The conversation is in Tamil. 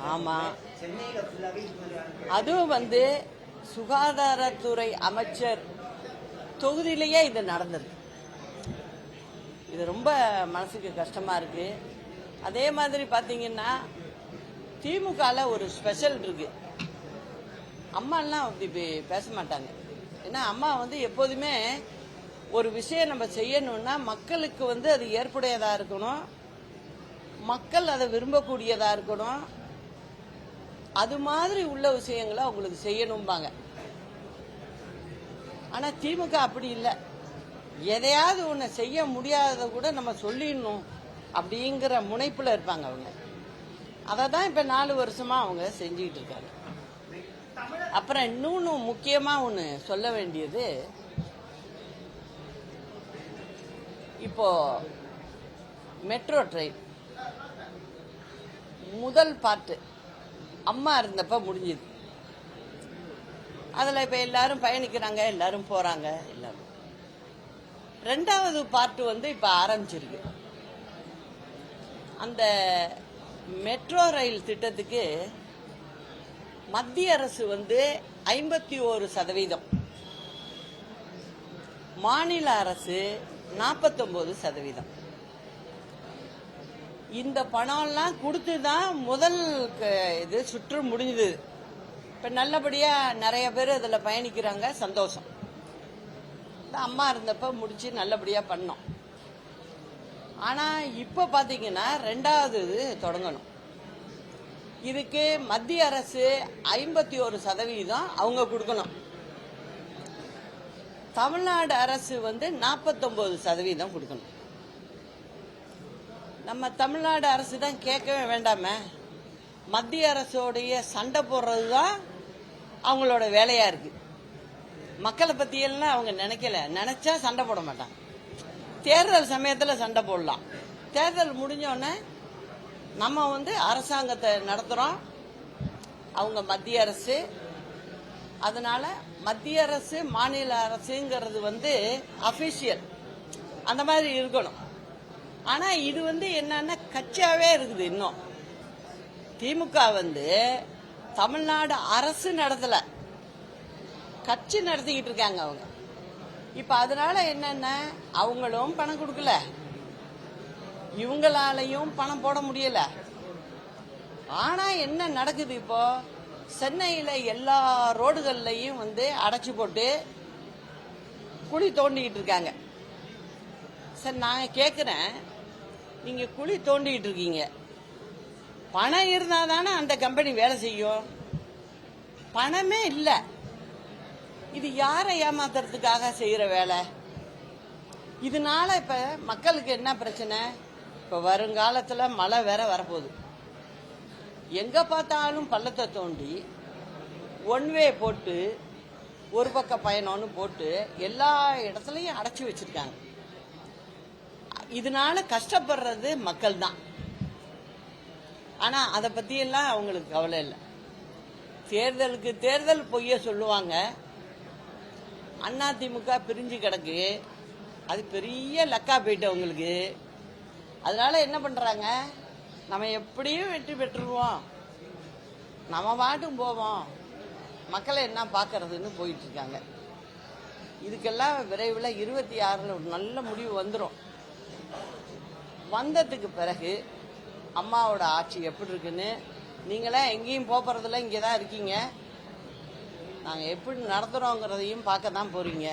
ஆமாம் ஆமா. அதுவும் வந்து சுகாதாரத்துறை அமைச்சர் தொகுதியிலேயே இது நடந்தது. இது ரொம்ப மனசுக்கு கஷ்டமா இருக்கு. அதே மாதிரி பாத்தீங்கன்னா திமுகவில் ஒரு ஸ்பெஷல் இருக்கு. அம்மாலாம் அப்படி பேச மாட்டாங்க. ஏன்னா அம்மா வந்து எப்போதுமே ஒரு விஷயம் நம்ம செய்யணும்னா மக்களுக்கு வந்து அது ஏற்புடையதா இருக்கணும். மக்கள் அதை விரும்பக்கூடியதா இருக்கணும். அது மாதிரி உள்ள விஷயங்களை அவங்களுக்கு செய்யணும்பாங்க. ஆனா திமுக அப்படி இல்லை. எதையாவது ஒன்று செய்ய முடியாததை கூட நம்ம சொல்லிடணும் அப்படிங்கிற முனைப்புல இருப்பாங்க அவங்க. அதை தான் இப்ப நாலு வருஷமா அவங்க செஞ்சுக்கிட்டு இருக்காங்க. அப்புறம் இன்னொன்னு முக்கியமா ஒன்று சொல்ல வேண்டியது இப்போ மெட்ரோ ட்ரெயின். முதல் பாட்டு. அம்மா இருந்தப்ப முடிஞ்சுது. அதில் இப்போ எல்லாரும் பயணிக்கிறாங்க எல்லாரும் போறாங்க எல்லாரும். ரெண்டாவது பாட்டு வந்து இப்போ ஆரம்பிச்சிருக்கு. அந்த மெட்ரோ ரயில் திட்டத்துக்கு மத்திய அரசு வந்து ஐம்பத்தி ஒரு சதவீதம். மாநில அரசு நாற்பத்தொம்போது சதவீதம். இந்த பணம்லாம் கொடுத்து தான் முதல் க- இது சுற்று முடிஞ்சது. இப்போ நல்லபடியாக நிறைய பேர் அதில் பயணிக்கிறாங்க சந்தோஷம். அம்மா இருந்தப்போ முடித்து நல்லபடியாக பண்ணோம். ஆனால் இப்போ பார்த்தீங்கன்னா ரெண்டாவது இது தொடங்கணும். இதுக்கு மத்திய அரசு ஐம்பத்தி ஒரு சதவீதம் அவங்க கொடுக்கணும். தமிழ்நாடு அரசு வந்து நாற்பத்தொம்பது சதவீதம் கொடுக்கணும். நம்ம தமிழ்நாடு அரசு தான் கேட்கவே வேண்டாமே. மத்திய அரசோடைய சண்டை போடுறது தான் அவங்களோட வேலையா இருக்கு. மக்களை பற்றியெல்லாம் அவங்க நினைக்கல. நினைச்சா சண்டை போட மாட்டாங்க. தேர்தல் சமயத்துல சண்டை போடலாம். தேர்தல் முடிஞ்சோடனே நம்ம வந்து அரசாங்கத்தை நடத்துறோம். அவங்க மத்திய அரசு. அதனால மத்திய அரசு மாநில அரசுங்கிறது வந்து அபிஷியல் அந்த மாதிரி இருக்கணும். ஆனா இது வந்து என்னன்னா கட்சியாகவே இருக்குது இன்னும். திமுக வந்து தமிழ்நாடு அரசு நடத்தல. கட்சி நடத்திக்கிட்டு இருக்காங்க அவங்க. இப்ப அதனால என்னன்னா அவங்களும் பணம் கொடுக்கல. இவங்களாலையும் பணம் போட முடியல. ஆனா என்ன நடக்குது இப்போ? சென்னையில எல்லா ரோடுகள்லையும் வந்து அடைச்சு போட்டு குழி தோண்டிக்கிட்டு இருக்காங்க. சரி நான் கேட்குறேன் நீங்க குழி தோண்டிக்கிட்டு இருக்கீங்க. பணம் இருந்தா தானே அந்த கம்பெனி வேலை செய்யும். பணமே இல்லை. இது யாரை ஏமாத்துறதுக்காக செய்யற வேலை? இதனால இப்ப மக்களுக்கு என்ன பிரச்சனை? இப்ப வருங்காலத்துல மழை வேற வரப்போகுது. எங்க பார்த்தாலும் பள்ளத்தை தோண்டி ஒன் வே போட்டு ஒரு பக்க பயணம்னு போட்டு எல்லா இடத்துலையும் அடைச்சி வச்சிருக்காங்க. இதனால கஷ்டப்படுறது மக்கள் தான் ஆனா அதை பற்றியெல்லாம் அவங்களுக்கு கவலை இல்லை. தேர்தலுக்கு தேர்தல் பொய்ய சொல்லுவாங்க. அதிமுக பிரிஞ்சு கிடக்கு. அது பெரிய லக்கா போயிட்டு அவங்களுக்கு. அதனால என்ன பண்றாங்க? நம்ம எப்படியும் வெற்றி பெற்றுருவோம். நம்ம பாட்டும் போவோம். மக்களை என்ன பார்க்கறதுன்னு போயிட்டு இருக்காங்க. இதுக்கெல்லாம் விரைவில் இருபத்தி ஆறில் ஒரு நல்ல முடிவு வந்துடும் வந்ததுக்கு பிறகு அம்மாவோட ஆட்சி எப்படி இருக்குன்னு நீங்களாம் எங்கேயும் போறதில்ல இங்கே தான் இருக்கீங்க. நாங்கள் எப்படி நடத்துகிறோங்கிறதையும் பார்க்க தான் போறீங்க.